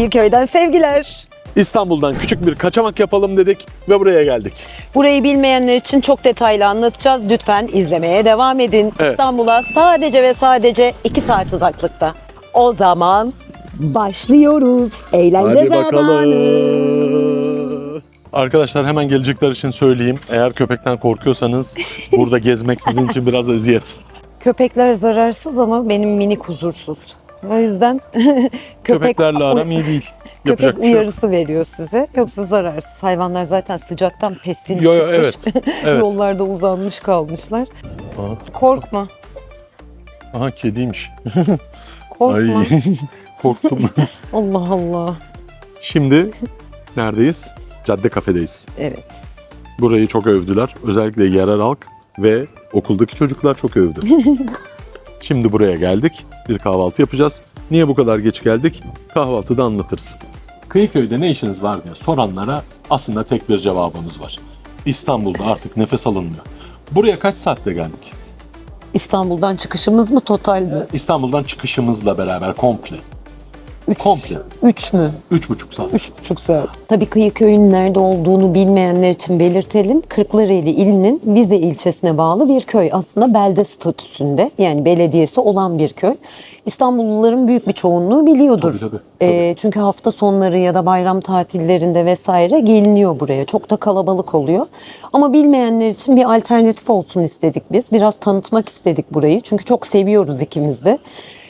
Kıyıköy'den sevgiler. İstanbul'dan küçük bir kaçamak yapalım dedik ve buraya geldik. Burayı bilmeyenler için çok detaylı anlatacağız. Lütfen izlemeye devam edin. Evet. İstanbul'a sadece ve sadece 2 saat uzaklıkta. O zaman başlıyoruz. Eğlence Hadi zamanı. bakalım. Arkadaşlar hemen gelecekler için söyleyeyim. Eğer köpekten korkuyorsanız burada gezmek sizin için biraz eziyet. Köpekler zararsız ama benim minik huzursuz. O yüzden köpek, Köpeklerle aram iyi değil. köpek Yapacak bir şey yok. uyarısı veriyor size. Yoksa zararsız. Hayvanlar zaten sıcaktan pestil Yo, yo, çıkmış. evet, evet. Yollarda uzanmış kalmışlar. Aha, Korkma. aha kediymiş. Korkma. Ay korktum. Allah Allah. Şimdi neredeyiz? Cadde kafedeyiz. Evet. Burayı çok övdüler. Özellikle yerel halk ve okuldaki çocuklar çok övdü. Şimdi buraya geldik. Bir kahvaltı yapacağız. Niye bu kadar geç geldik? Kahvaltıda anlatırız. Kıyıköy'de ne işiniz var diye soranlara aslında tek bir cevabımız var. İstanbul'da artık nefes alınmıyor. Buraya kaç saatte geldik? İstanbul'dan çıkışımız mı total mi? İstanbul'dan çıkışımızla beraber komple. Üç, Komple. Üç mü? Üç buçuk saat. Üç buçuk saat. Tabii Kıyıköy'ün nerede olduğunu bilmeyenler için belirtelim. Kırklareli ilinin Vize ilçesine bağlı bir köy. Aslında belde statüsünde yani belediyesi olan bir köy. İstanbulluların büyük bir çoğunluğu biliyordur. Tabii, tabii, Ee, çünkü hafta sonları ya da bayram tatillerinde vesaire geliniyor buraya. Çok da kalabalık oluyor. Ama bilmeyenler için bir alternatif olsun istedik biz. Biraz tanıtmak istedik burayı. Çünkü çok seviyoruz ikimiz de.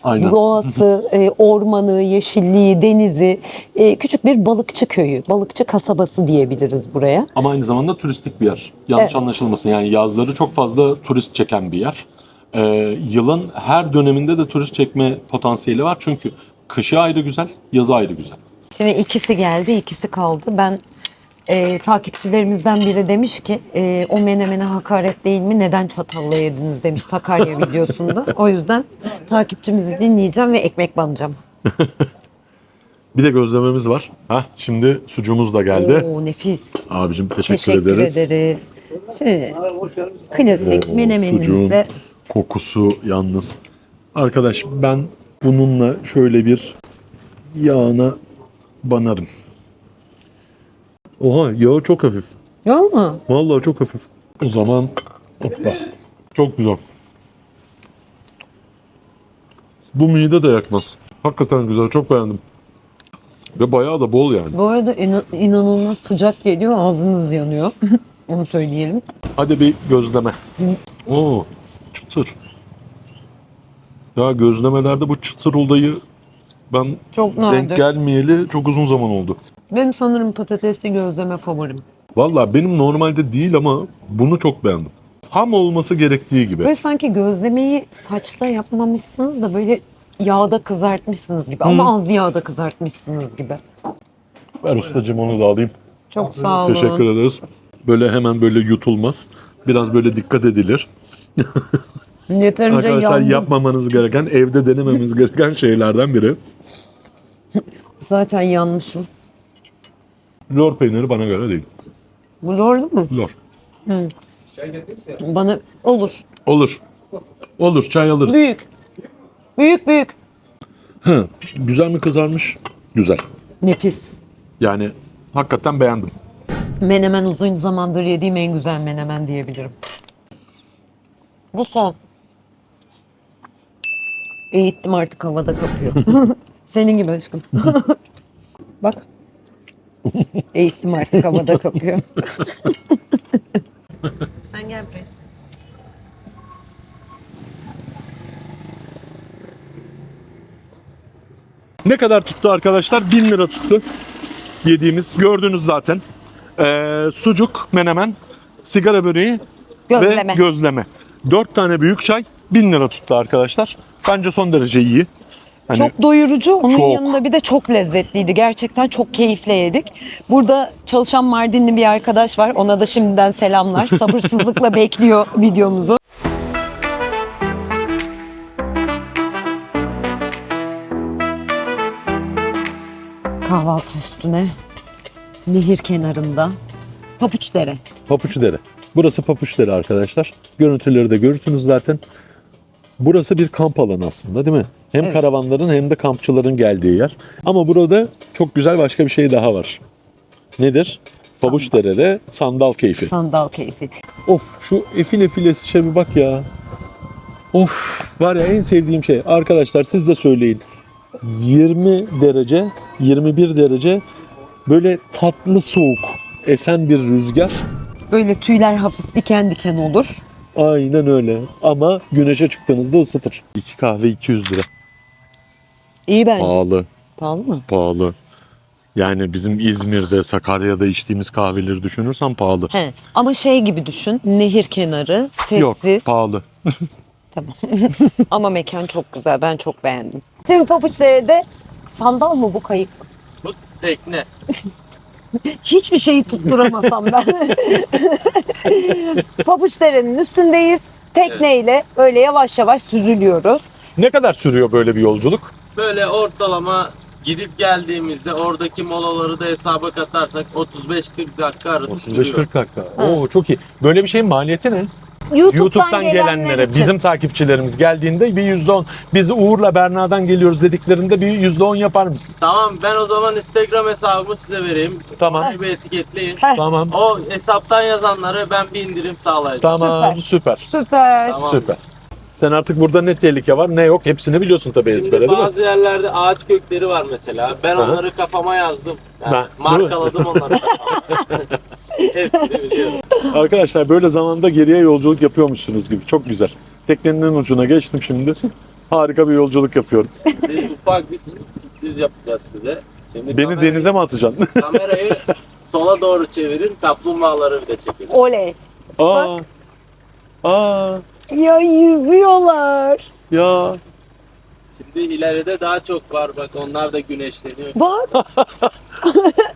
Aynen. Doğası, e, ormanı, yeşilliği, denizi, e, küçük bir balıkçı köyü, balıkçı kasabası diyebiliriz buraya. Ama aynı zamanda turistik bir yer. Yanlış Evet. anlaşılmasın. Yani yazları çok fazla turist çeken bir yer. Ee, yılın her döneminde de turist çekme potansiyeli var. Çünkü kışı ayrı güzel, yazı ayrı güzel. Şimdi ikisi geldi, ikisi kaldı. Ben e, takipçilerimizden biri demiş ki e, o menemene hakaret değil mi? Neden çatalla yediniz demiş Sakarya videosunda. O yüzden takipçimizi dinleyeceğim ve ekmek banacağım. Bir de gözlememiz var. Hah, şimdi sucuğumuz da geldi. Oo nefis. Abicim teşekkür, Teşekkür ederiz. ederiz. Şimdi klasik Oo, menemenimizde sucuğun kokusu yalnız. Arkadaş ben bununla şöyle bir yağına banarım. Oha yağı çok hafif. Yok mu? Vallahi çok hafif. O zaman hoppa. Çok güzel. Bu mide de yakmaz. Hakikaten güzel. Çok beğendim. Ve bayağı da bol yani. Bu arada inan- inanılmaz sıcak geliyor, ağzınız yanıyor. Onu söyleyelim. Hadi bir gözleme. Oo, çıtır. Ya gözlemelerde bu çıtır olayı ben Çok denk nadir. gelmeyeli çok uzun zaman oldu. Benim sanırım patatesli gözleme favorim. Vallahi benim normalde değil ama bunu çok beğendim. Ham olması gerektiği gibi. Böyle sanki gözlemeyi saçta yapmamışsınız da böyle yağda kızartmışsınız gibi. Ama az yağda kızartmışsınız gibi. Ver ustacığım onu da alayım. Çok sağ olun. Teşekkür ederiz. Böyle hemen böyle yutulmaz. Biraz böyle dikkat edilir. Yeterince Arkadaşlar yandım. yapmamanız gereken, evde denememiz gereken şeylerden biri. Zaten yanmışım. Lor peyniri bana göre değil. Bu zorlu mu? Lor. Bana olur. Olur. Olur çay alırız. Büyük. Büyük büyük. Hı, güzel mi kızarmış? Güzel. Nefis. Yani hakikaten beğendim. Menemen uzun zamandır yediğim en güzel menemen diyebilirim. Bu son. Eğittim artık havada kapıyor. Senin gibi aşkım. Bak. Eğittim artık havada kapıyor. Sen gel buraya. Ne kadar tuttu arkadaşlar? 1000 lira tuttu. Yediğimiz gördünüz zaten. Ee, sucuk, menemen, sigara böreği Gözleme. ve gözleme. 4 tane büyük çay 1000 lira tuttu arkadaşlar. Bence son derece iyi. Hani Çok doyurucu. Onun Çok. yanında bir de çok lezzetliydi. Gerçekten çok keyifle yedik. Burada çalışan Mardinli bir arkadaş var. Ona da şimdiden selamlar. Sabırsızlıkla bekliyor videomuzu. Kahvaltı üstüne nehir kenarında Papuçdere. Papuçdere. Burası Papuçdere arkadaşlar. Görüntüleri de görürsünüz zaten. Burası bir kamp alanı aslında değil mi? Hem Evet. karavanların hem de kampçıların geldiği yer. Ama burada çok güzel başka bir şey daha var. Nedir? Pabuçdere'de sandal keyfi. Sandal keyfi. Of şu efil efil esişe bir bak ya. Of var ya en sevdiğim şey. Arkadaşlar siz de söyleyin. 20 derece, 21 derece böyle tatlı soğuk esen bir rüzgar. Böyle tüyler hafif diken diken olur. Aynen öyle. Ama güneşe çıktığınızda ısıtır. 2 kahve 200 lira. İyi bence. Pahalı, Pahalı mı? pahalı. Yani bizim İzmir'de, Sakarya'da içtiğimiz kahveleri düşünürsen pahalı. He. Ama şey gibi düşün. Nehir kenarı, Yok, sessiz. pahalı. Tamam. Ama mekan çok güzel. Ben çok beğendim. Şimdi Papuçdere'de sandal mı bu kayık mı? Bu tekne. Hiçbir şeyi tutturamasam ben. Papuçdere'nin üstündeyiz. Tekneyle böyle yavaş yavaş süzülüyoruz. Ne kadar sürüyor böyle bir yolculuk? Böyle ortalama gidip geldiğimizde oradaki molaları da hesaba katarsak 35-40 dakika arası sürüyor. 35-40 dakika. Oo çok iyi. Böyle bir şeyin maliyeti ne? YouTube'dan, YouTube'dan gelenler gelenlere, için. bizim takipçilerimiz geldiğinde bir %10, biz Uğur'la Berna'dan geliyoruz dediklerinde bir %10 yapar mısın? Tamam ben o zaman Instagram hesabımı size vereyim. Tamam. Orayı bir etiketleyin. Heh. Tamam. O hesaptan yazanları ben bir indirim sağlayacağım. Tamam, süper. Süper. Tamam. Süper. Sen artık burada ne tehlike var ne yok hepsini biliyorsun tabii ezbere değil mi? bazı yerlerde ağaç kökleri var mesela. Ben Aha. onları kafama yazdım. Yani Ben- markaladım onları. Hepsini biliyorum. Arkadaşlar böyle zamanda geriye yolculuk yapıyormuşsunuz gibi. Çok güzel. Teknenin ucuna geçtim şimdi. Harika bir yolculuk yapıyorum. Bir ufak bir sürpriz yapacağız size. Şimdi Beni kamerayı- denize mi atacaksın? Kamerayı sola doğru çevirin, kaplumbağaları bir de çekin. Oley. Aa. Aa. Ya yüzüyorlar. Ya. Şimdi ileride daha çok var bak onlar da güneşleniyor. Bak.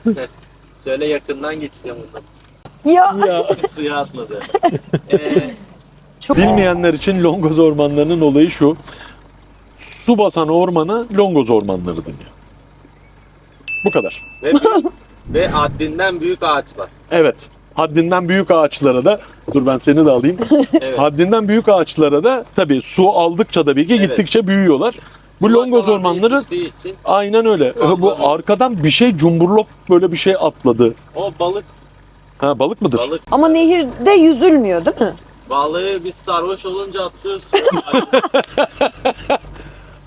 Şöyle yakından geçeceğim ondan. Ya. Ya. Suya atladı. Ee, Çok... Bilmeyenler için Longoz ormanlarının olayı şu. Su basan ormana Longoz ormanları deniyor. Bu kadar. ve, büyük- ve haddinden büyük ağaçlar. Evet. Haddinden büyük ağaçlara da dur ben seni de alayım. Evet. Haddinden büyük ağaçlara da tabii su aldıkça tabii ki Evet. gittikçe büyüyorlar. Bu Longoz ormanları yetiştiği için aynen öyle. Fazla. Bu arkadan bir şey cumburlop böyle bir şey atladı. o balık Ha balık mıdır? balık Ama nehirde yüzülmüyor değil mi? balığı biz sarhoş olunca atlıyoruz.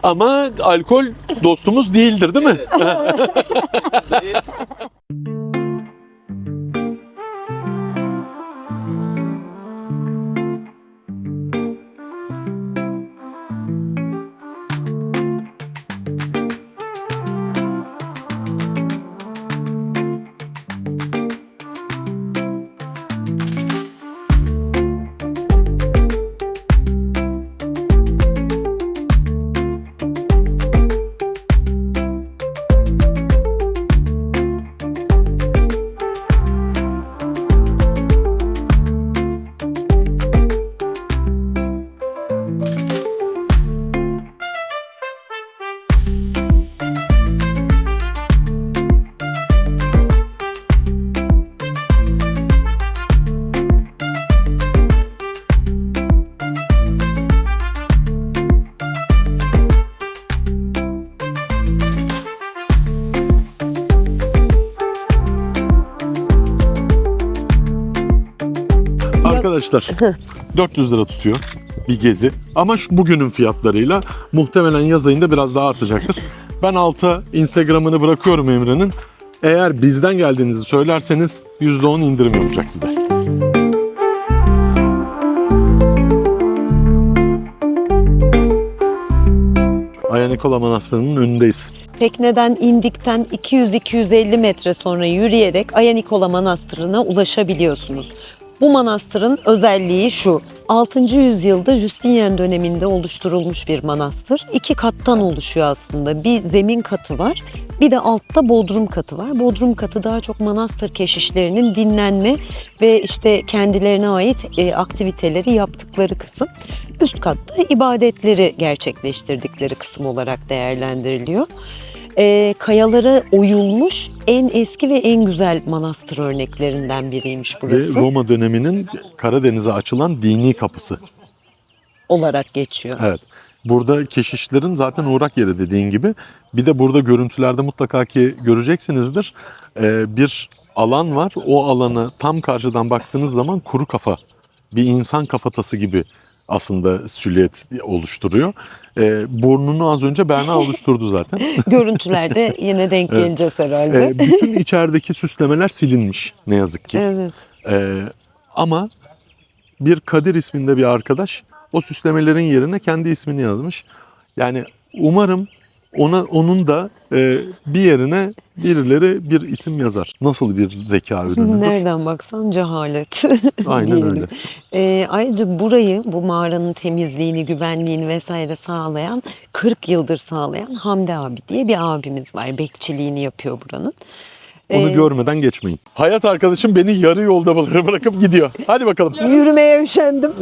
Ama alkol dostumuz değildir değil mi? Evet. Arkadaşlar 400 lira tutuyor bir gezi. Ama şu bugünün fiyatlarıyla muhtemelen yaz ayında biraz daha artacaktır. Ben alta Instagram'ını bırakıyorum Emre'nin. Eğer bizden geldiğinizi söylerseniz %10 indirim yapacak size. Aya Nikola Manastırı'nın önündeyiz. Tekneden indikten 200-250 metre sonra yürüyerek Aya Nikola Manastırı'na ulaşabiliyorsunuz. Bu manastırın özelliği şu. 6. yüzyılda Justinian döneminde oluşturulmuş bir manastır. İki kattan oluşuyor aslında. Bir zemin katı var, bir de altta bodrum katı var. Bodrum katı daha çok manastır keşişlerinin dinlenme ve işte kendilerine ait e, aktiviteleri yaptıkları kısım. Üst katta ibadetleri gerçekleştirdikleri kısım olarak değerlendiriliyor. E, kayalara oyulmuş en eski ve en güzel manastır örneklerinden biriymiş Ve burası. Roma döneminin Karadeniz'e açılan dini kapısı. olarak geçiyor. Evet. Burada keşişlerin zaten uğrak yeri dediğin gibi. Bir de burada görüntülerde mutlaka ki göreceksinizdir. Ee, bir alan var. O alanı tam karşıdan baktığınız zaman kuru kafa, bir insan kafatası gibi aslında silüet oluşturuyor. Ee, burnunu az önce Berna oluşturdu zaten. Görüntülerde yine denk Evet. geleceğiz herhalde. Ee, bütün içerideki süslemeler silinmiş ne yazık ki. evet. Ee, ama bir Kadir isminde bir arkadaş o süslemelerin yerine kendi ismini yazmış. Yani umarım ona onun da e, bir yerine birileri bir isim yazar. Nasıl bir zeka ürünüdür? Nereden baksan cehalet. Aynen öyle. Ee, ayrıca burayı, bu mağaranın temizliğini, güvenliğini vesaire sağlayan, 40 yıldır sağlayan Hamdi abi diye bir abimiz var. Bekçiliğini yapıyor buranın. Onu Ee, görmeden geçmeyin. Hayat arkadaşım beni yarı yolda bırakıp gidiyor. Hadi bakalım. Yürümeye üşendim.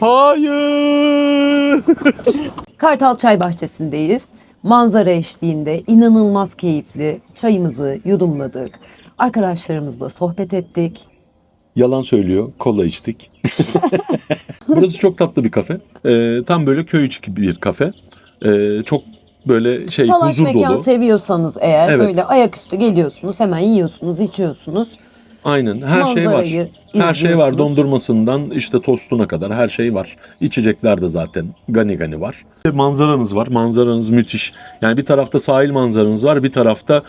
Hayır. Kartal Çay Bahçesi'ndeyiz. Manzara eşliğinde inanılmaz keyifli çayımızı yudumladık. Arkadaşlarımızla sohbet ettik. Yalan söylüyor. Kola içtik. Burası çok tatlı bir kafe. Ee, tam böyle köy içi gibi bir kafe. Ee, çok böyle şey Salaş huzur mekan dolu. seviyorsanız eğer Evet. böyle ayaküstü geliyorsunuz hemen yiyorsunuz içiyorsunuz. Aynen her şey var. Manzarayı Her şey var izliyorsunuz. dondurmasından işte tostuna kadar her şey var. İçecekler de zaten gani gani var. Manzaranız var. Manzaranız müthiş. Yani bir tarafta sahil manzaranız var, bir tarafta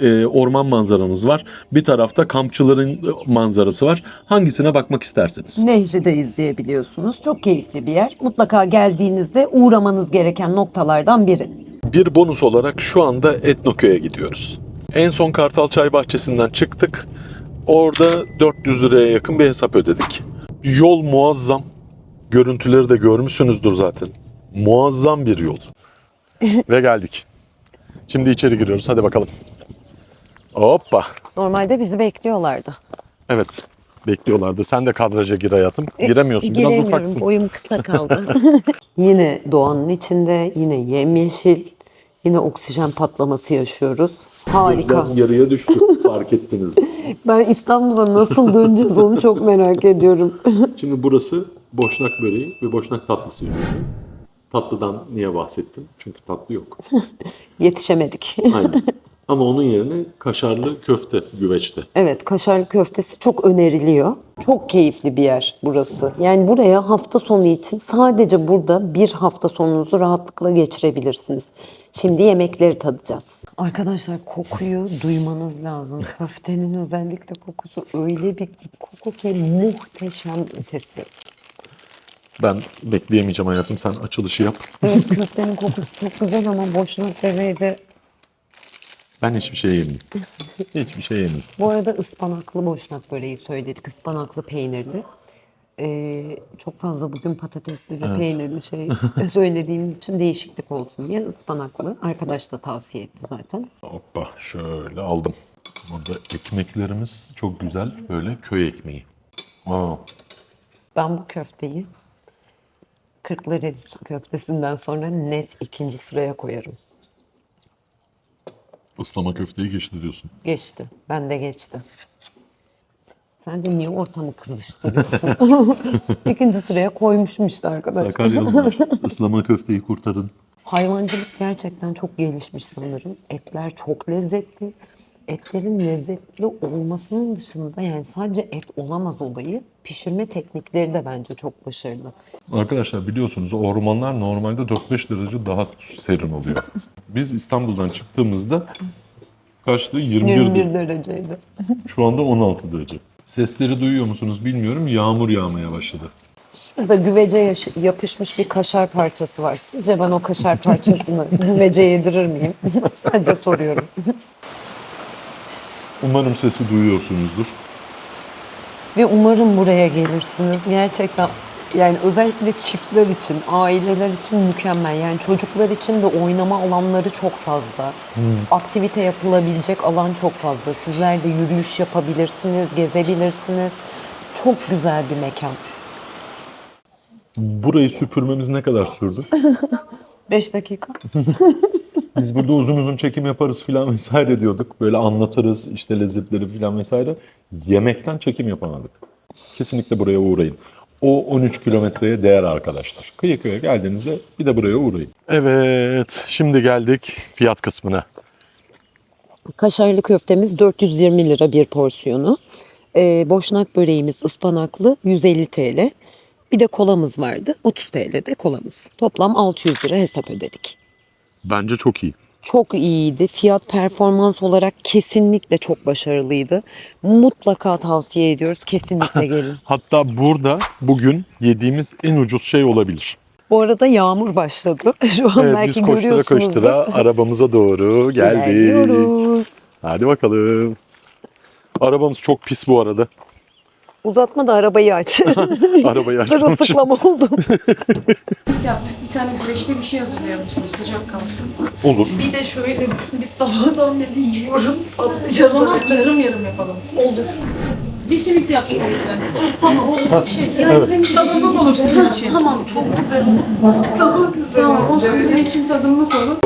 e, orman manzaranız var, bir tarafta kampçıların e, manzarası var. Hangisine bakmak isterseniz. Nehri de izleyebiliyorsunuz. Çok keyifli bir yer. Mutlaka geldiğinizde uğramanız gereken noktalardan biri. Bir bonus olarak şu anda Etnoköy'e gidiyoruz. En son Kartal Çay Bahçesi'nden çıktık. Orada 400 liraya yakın bir hesap ödedik. Yol muazzam. Görüntüleri de görmüşsünüzdür zaten. Muazzam bir yol. Ve geldik. Şimdi içeri giriyoruz. Hadi bakalım. Hoppa. Normalde bizi bekliyorlardı. Evet. Bekliyorlardı. Sen de kadraja gir hayatım. Giremiyorsun. Biraz Giremiyorum. ufaksın. Boyum kısa kaldı. yine doğanın içinde, yine yemyeşil, yine oksijen patlaması yaşıyoruz. Harika. Yarıya düştü. Fark ettiniz. Ben İstanbul'a nasıl döneceğiz onu çok merak ediyorum. Şimdi burası boşnak böreği ve boşnak tatlısı. Tatlıdan niye bahsettim? Çünkü tatlı yok. Yetişemedik. Aynen. Ama onun yerine kaşarlı köfte güveçte. Evet, kaşarlı köftesi çok öneriliyor. Çok keyifli bir yer burası. Yani buraya hafta sonu için sadece burada bir hafta sonunuzu rahatlıkla geçirebilirsiniz. Şimdi yemekleri tadacağız. Arkadaşlar kokuyu duymanız lazım. Köftenin özellikle kokusu öyle bir koku ki muhteşem ötesi. Ben bekleyemeyeceğim hayatım. Sen açılışı yap. Evet, köftenin kokusu çok güzel ama boşnak böreği de Ben hiçbir şey yemeyeyim. Hiçbir şey yemeyeyim. Bu arada ıspanaklı boşnak böreği söyledik. Ispanaklı peynirli. Ee, çok fazla bugün patatesli ve Evet. peynirli şey söylediğimiz için değişiklik olsun diye ıspanaklı. Arkadaş da tavsiye etti zaten. Hoppa şöyle aldım. Burada ekmeklerimiz çok güzel. Böyle köy ekmeği. Aa, Ben bu köfteyi Kırklareli köftesinden sonra net ikinci sıraya koyarım. Islama köfteyi geçti diyorsun. Geçti. Ben de geçti. Sen de niye ortamı kızıştırıyorsun? ikinci sıraya koymuşum işte arkadaşlar. Sakaryalılar ıslama köfteyi kurtarın. Hayvancılık gerçekten çok gelişmiş sanırım. Etler çok lezzetli. Etlerin lezzetli olmasının dışında yani sadece et olamaz olayı pişirme teknikleri de bence çok başarılı. Arkadaşlar biliyorsunuz ormanlar normalde 4-5 derece daha serin oluyor. Biz İstanbul'dan çıktığımızda kaçtı? 21, 21 dereceydi. Şu anda 16 derece. Sesleri duyuyor musunuz bilmiyorum. Yağmur yağmaya başladı. Şurada güvece yapışmış bir kaşar parçası var. Sizce ben o kaşar parçasını güvece yedirir miyim? Sadece soruyorum. Umarım sesi duyuyorsunuzdur. Ve umarım buraya gelirsiniz. Gerçekten yani özellikle çiftler için, aileler için mükemmel. Yani çocuklar için de oynama alanları çok fazla. Aktivite yapılabilecek alan çok fazla. Sizler de yürüyüş yapabilirsiniz, gezebilirsiniz. Çok güzel bir mekan. Burayı süpürmemiz ne kadar sürdü? 5 dakika. Biz burada uzun uzun çekim yaparız filan vesaire diyorduk. Böyle anlatırız işte lezzetleri filan vesaire. Yemekten çekim yapamadık. Kesinlikle buraya uğrayın. O 13 kilometreye değer arkadaşlar. Kıyıköy'e geldiğinizde bir de buraya uğrayın. Evet, şimdi geldik fiyat kısmına. Kaşarlı köftemiz 420 lira bir porsiyonu. Ee, boşnak böreğimiz ıspanaklı 150 TL. Bir de kolamız vardı. 30 TL de kolamız. Toplam 600 lira hesap ödedik. Bence çok iyi. Çok iyiydi. Fiyat performans olarak kesinlikle çok başarılıydı. Mutlaka tavsiye ediyoruz. Kesinlikle gelin. Hatta burada bugün yediğimiz en ucuz şey olabilir. Bu arada yağmur başladı. Şu an Evet, belki biz koştura koştura arabamıza doğru geldik. Hadi bakalım. Arabamız çok pis bu arada. Uzatma da arabayı aç. Arabayı açmam için. Sırılsıklam oldum. Hiç yaptık. Bir tane güveçli bir şey hazırlayalım size sıcak kalsın. Olur. Bir de şöyle biz sabahdan beri yiyoruz. O Patlayacağız. zaman yarım yarım yapalım. Olur. Bir simit yaptık o yüzden. Tamam olur. Şey, yani tadımlık olur sizin için. Tamam çok güzel. Güzel. Tamam o sizin için tadımlık olur.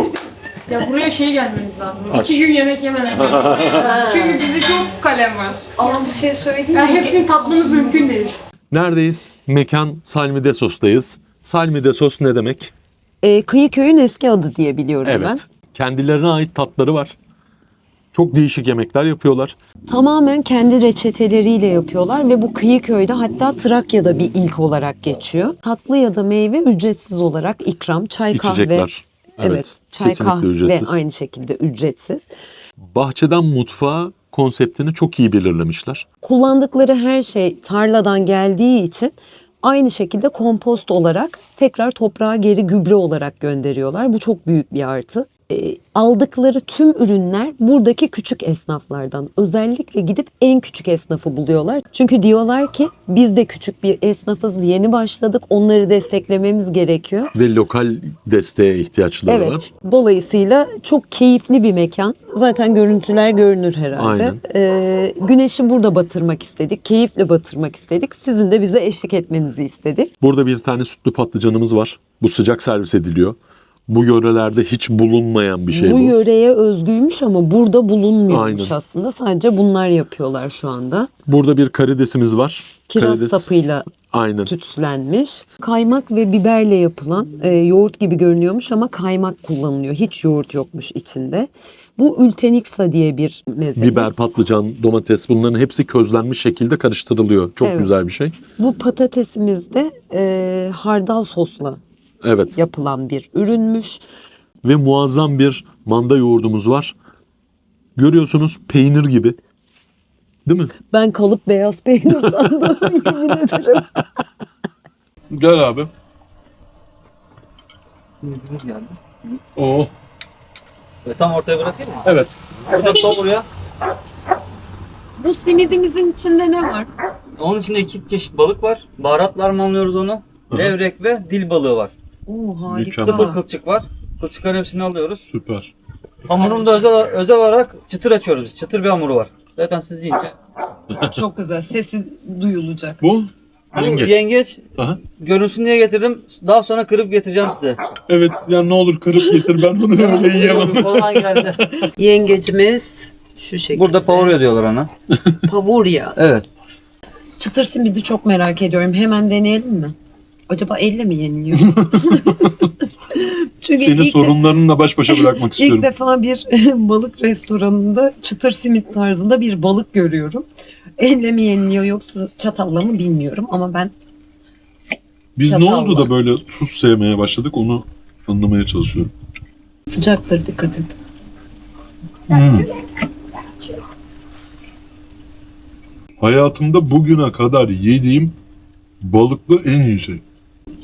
Ya buraya şey gelmeniz lazım. Aç. İki gün yemek yemeden. Çünkü bizde çok kalem var. Ama bir şey söyleyeyim Yani mi? hepsini tatmanız mümkün değil. Neredeyiz? Mekan Salmidesos'tayız. Salmidesos ne demek? Ee, Kıyıköy'ün eski adı diye biliyorum ben. Evet. Kendilerine ait tatları var. Çok değişik yemekler yapıyorlar. Tamamen kendi reçeteleriyle yapıyorlar ve bu Kıyıköy'de hatta Trakya'da bir ilk olarak geçiyor. Tatlı ya da meyve ücretsiz olarak ikram, çay kahve. İçecekler. Evet, çay kesinlikle kahve ücretsiz. aynı şekilde ücretsiz. Bahçeden mutfağa konseptini çok iyi belirlemişler. Kullandıkları her şey tarladan geldiği için aynı şekilde kompost olarak tekrar toprağa geri gübre olarak gönderiyorlar. Bu çok büyük bir artı. E, aldıkları tüm ürünler buradaki küçük esnaflardan. Özellikle gidip en küçük esnafı buluyorlar. Çünkü diyorlar ki biz de küçük bir esnafız yeni başladık onları desteklememiz gerekiyor. Ve lokal desteğe ihtiyaçları Evet. var. Dolayısıyla çok keyifli bir mekan. Zaten görüntüler görünür herhalde. Aynen. Ee, güneşi burada batırmak istedik. Keyifle batırmak istedik. Sizin de bize eşlik etmenizi istedik. Burada bir tane sütlü patlıcanımız var. Bu sıcak servis ediliyor. Bu yörelerde hiç bulunmayan bir şey bu. bu yöreye özgüymüş ama burada bulunmuyormuş Aynen. aslında. Sadece bunlar yapıyorlar şu anda. Burada bir karidesimiz var. Kiraz Karides- sapıyla Aynen. tütsülenmiş. Kaymak ve biberle yapılan e, yoğurt gibi görünüyormuş ama kaymak kullanılıyor. Hiç yoğurt yokmuş içinde. Bu ülteniksa diye bir mezemiz. Biber, patlıcan, domates bunların hepsi közlenmiş şekilde karıştırılıyor. Çok Evet. güzel bir şey. Bu patatesimiz de e, hardal sosla Evet. yapılan bir ürünmüş. Ve muazzam bir manda yoğurdumuz var. Görüyorsunuz peynir gibi. Değil mi? Ben kalıp beyaz peynir sandım yemin ederim. Gel abi. Simidimiz geldi. Oo. E, tam ortaya bırakayım mı? Evet. Buradan sol buraya. Bu simidimizin içinde ne var? Onun içinde iki çeşit balık var. Baharatlar mı anlıyoruz onu? Levrek ve dil balığı var. Oo harika. Sıfır kılçık var. Kılçıkların hepsini alıyoruz. Süper. Hamurunu da özel, özel olarak çıtır açıyoruz biz. Çıtır bir hamuru var. Zaten siz deyince. Çok güzel. Sesi duyulacak. Bu Bu yengeç. yengeç Aha. görünsün diye getirdim. Daha sonra kırıp getireceğim size. Evet ya ne olur kırıp getir ben onu öyle yiyemem. Falan geldi. Yengecimiz şu şekilde. Burada pavurya diyorlar ona. Pavurya. Evet. Çıtır simidi çok merak ediyorum. Hemen deneyelim mi? Acaba elle mi yeniliyor? Çünkü Seni ilk, sorunlarınla baş başa bırakmak ilk istiyorum. defa bir balık restoranında çıtır simit tarzında bir balık görüyorum. Elle mi yeniliyor yoksa çatalla mı bilmiyorum ama ben Biz ne çatalla. oldu da böyle tuz sevmeye başladık onu anlamaya çalışıyorum. sıcaktır dikkat et. Hayatımda bugüne kadar yediğim balıklı en iyi şey.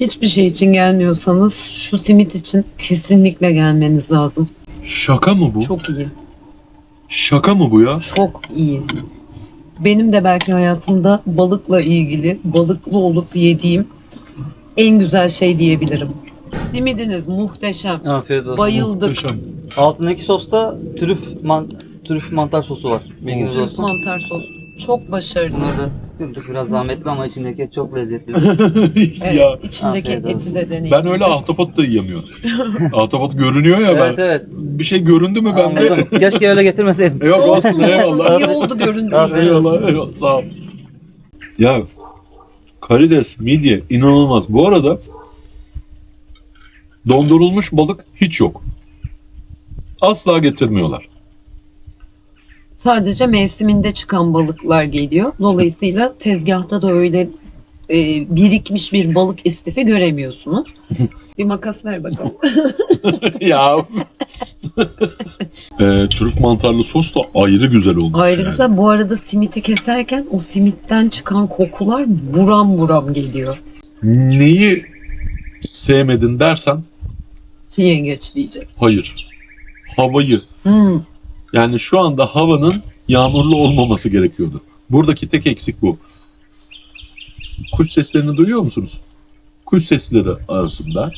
Hiçbir şey için gelmiyorsanız şu simit için kesinlikle gelmeniz lazım. Şaka mı bu? Çok iyi. Şaka mı bu ya? Çok iyi. Benim de belki hayatımda balıkla ilgili, balıklı olup yediğim en güzel şey diyebilirim. Simidiniz muhteşem. Afiyet olsun. Bayıldık. Muhteşem. Altındaki sosta trüf, man, trüf mantar sosu var. Bilginiz Türk olsun. mantar sos. Çok başarılı. Bunlar da kırdık biraz zahmetli ama içindeki et çok lezzetli. Evet, ya içindeki Afiyet olsun. eti de deneyin. ben öyle ahtapot da yiyemiyorum. ahtapot görünüyor ya evet ben. evet. Bir şey göründü mü bende? Anladım. Keşke öyle getirmeseydim. Yok olsun eyvallah. İyi oldu göründüğü için. olsun. Eyvallah, eyvallah sağ ol. Ya karides, midye inanılmaz. Bu arada dondurulmuş balık hiç yok. Asla getirmiyorlar. Sadece mevsiminde çıkan balıklar geliyor. Dolayısıyla tezgahta da öyle e, birikmiş bir balık istifi göremiyorsunuz. bir makas ver bakalım. ya. Ee, Türk mantarlı sos da ayrı güzel olmuş. yani. Ayrıca bu arada simiti keserken o simitten çıkan kokular buram buram geliyor. Neyi sevmedin dersen Yengeç diyecek. hayır. Havayı. Hmm. Yani şu anda havanın yağmurlu olmaması gerekiyordu. Buradaki tek eksik bu. Kuş seslerini duyuyor musunuz? Kuş sesleri arasında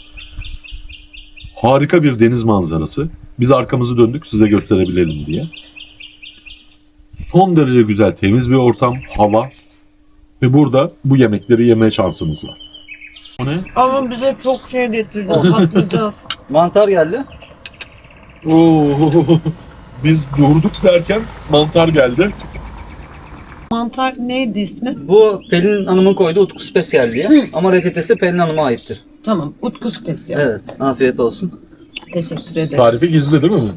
harika bir deniz manzarası. Biz arkamızı döndük size gösterebilelim diye. Son derece güzel, temiz bir ortam, hava ve burada bu yemekleri yemeye şansınız var. O ne? Ama bize çok şey getirdi. Patlayacağız. Mantar geldi. Oo, biz durduk derken mantar geldi. Mantar neydi ismi? Bu Pelin Hanım'ın koyduğu Utku Spesiyal diye. Ama reçetesi Pelin Hanım'a aittir. Tamam. Utku Spesiyal. Evet. Afiyet olsun. Teşekkür ederim. Tarifi gizli değil mi?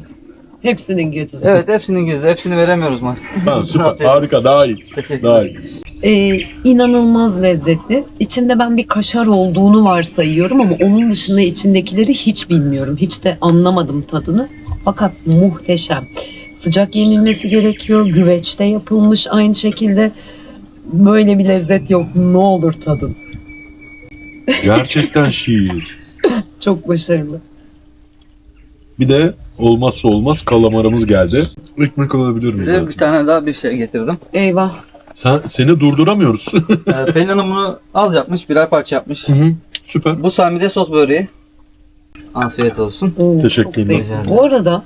Hepsinin getirdi. Evet hepsinin gizli. Hepsini veremiyoruz maalesef. Ha, süper. Harika. Daha iyi. Teşekkür Daha iyi. Ee, inanılmaz lezzetli. İçinde ben bir kaşar olduğunu varsayıyorum ama onun dışında içindekileri hiç bilmiyorum. Hiç de anlamadım tadını. Fakat muhteşem. Sıcak yenilmesi gerekiyor. Güveçte yapılmış aynı şekilde. Böyle bir lezzet yok. Ne olur tadın. Gerçekten şiir. Çok başarılı. Bir de olmazsa olmaz kalamarımız geldi. Ekmek alabilir miyim? Size bir hayatım? tane daha bir şey getirdim. Eyvah. Sen, seni durduramıyoruz. Ee, Pelin Hanım bunu az yapmış. Birer parça yapmış. Süper. Bu samide sos böreği. Afiyet olsun. Oo, Teşekkür ederim. Bu arada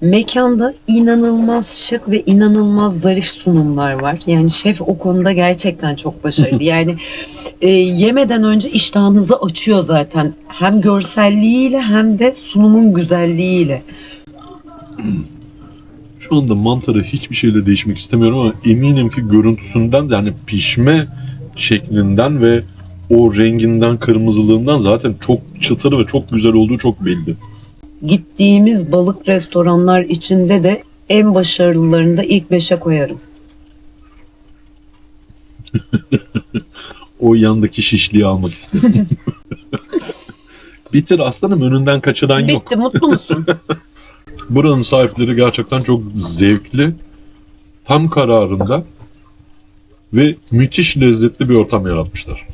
mekanda inanılmaz şık ve inanılmaz zarif sunumlar var. Yani şef o konuda gerçekten çok başarılı. Yani e, yemeden önce iştahınızı açıyor zaten. Hem görselliğiyle hem de sunumun güzelliğiyle. Şu anda mantarı hiçbir şeyle değişmek istemiyorum ama eminim ki görüntüsünden yani pişme şeklinden ve o renginden, kırmızılığından zaten çok çıtır ve çok güzel olduğu çok belli. Gittiğimiz balık restoranlar içinde de en başarılılarını da ilk beşe koyarım. O yandaki şişliği almak istedim. Bitir aslanım önünden kaçıran yok. Bitti mutlu musun? Buranın sahipleri gerçekten çok zevkli, tam kararında ve müthiş lezzetli bir ortam yaratmışlar.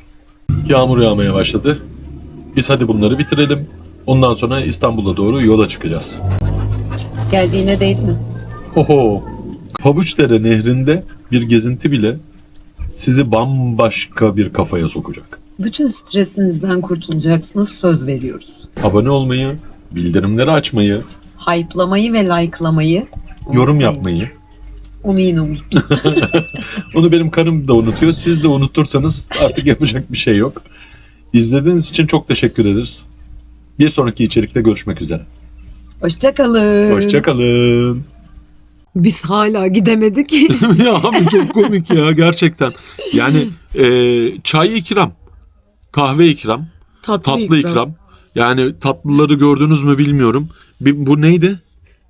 Yağmur yağmaya başladı. Biz hadi bunları bitirelim. Ondan sonra İstanbul'a doğru yola çıkacağız. Geldiğine değdi mi? Oho! Pabuçdere nehrinde bir gezinti bile sizi bambaşka bir kafaya sokacak. Bütün stresinizden kurtulacaksınız söz veriyoruz. Abone olmayı, bildirimleri açmayı, Hype'lamayı ve like'lamayı yorum yapmayı. Onu yine unuttum. Onu benim karım da unutuyor. Siz de unutursanız artık yapacak bir şey yok. İzlediğiniz için çok teşekkür ederiz. Bir sonraki içerikte görüşmek üzere. Hoşçakalın. Hoşçakalın. Biz hala gidemedik. ya abi çok komik ya gerçekten. Yani e, çay ikram, kahve ikram, Tatlı, tatlı ikram. Yani tatlıları gördünüz mü bilmiyorum. Bir, bu neydi?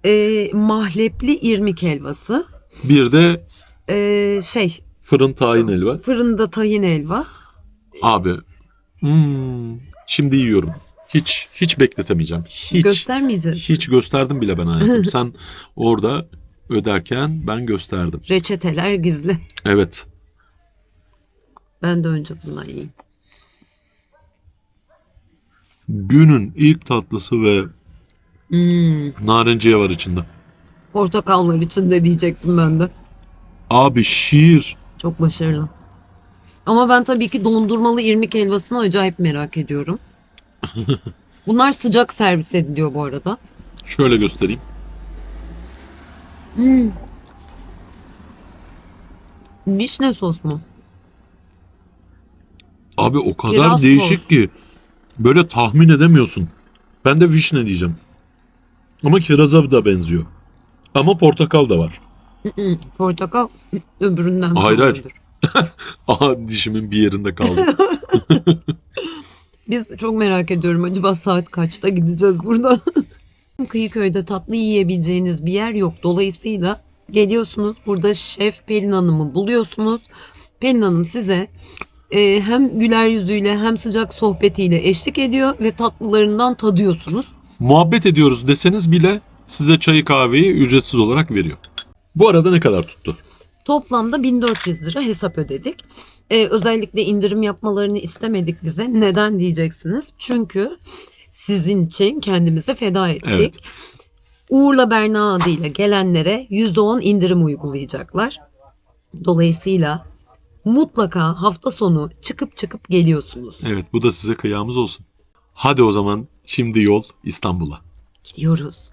Ee, mahlepli irmik helvası. Bir de Ee, şey fırın tahin helva. fırında tahin helva. Abi hmm, şimdi yiyorum. Hiç hiç bekletemeyeceğim. Hiç. Göstermeyeceğiz. Hiç gösterdim bile ben hayatım. Sen orada öderken ben gösterdim. Reçeteler gizli. Evet. Ben de önce bundan yiyeyim. Günün ilk tatlısı ve Hmm, narenciye var içinde. Portakal var içinde diyecektim ben de. Abi şiir. Çok başarılı. Ama ben tabii ki dondurmalı irmik helvasını acayip merak ediyorum. Bunlar sıcak servis ediliyor bu arada. Şöyle göstereyim. Vişne sos mu? Abi o kadar Kiraz değişik sos. ki böyle tahmin edemiyorsun. Ben de vişne diyeceğim. Ama kiraza da benziyor. Ama portakal da var. Portakal öbüründen Hayır hayır. Aha dişimin bir yerinde kaldı. Biz çok merak ediyorum acaba saat kaçta gideceğiz buradan? Kıyıköy'de tatlı yiyebileceğiniz bir yer yok. Dolayısıyla geliyorsunuz burada Şef Pelin Hanım'ı buluyorsunuz. Pelin Hanım size e, hem güler yüzüyle hem sıcak sohbetiyle eşlik ediyor ve tatlılarından tadıyorsunuz. Muhabbet ediyoruz deseniz bile size çayı kahveyi ücretsiz olarak veriyor. Bu arada ne kadar tuttu? Toplamda 1400 lira hesap ödedik. Ee, özellikle indirim yapmalarını istemedik bize. Neden diyeceksiniz? Çünkü sizin için kendimizi feda ettik. Evet. Uğur'la Berna adıyla gelenlere %10 indirim uygulayacaklar. Dolayısıyla mutlaka hafta sonu çıkıp çıkıp geliyorsunuz. Evet bu da size kıyamız olsun. Hadi o zaman şimdi yol İstanbul'a. Gidiyoruz.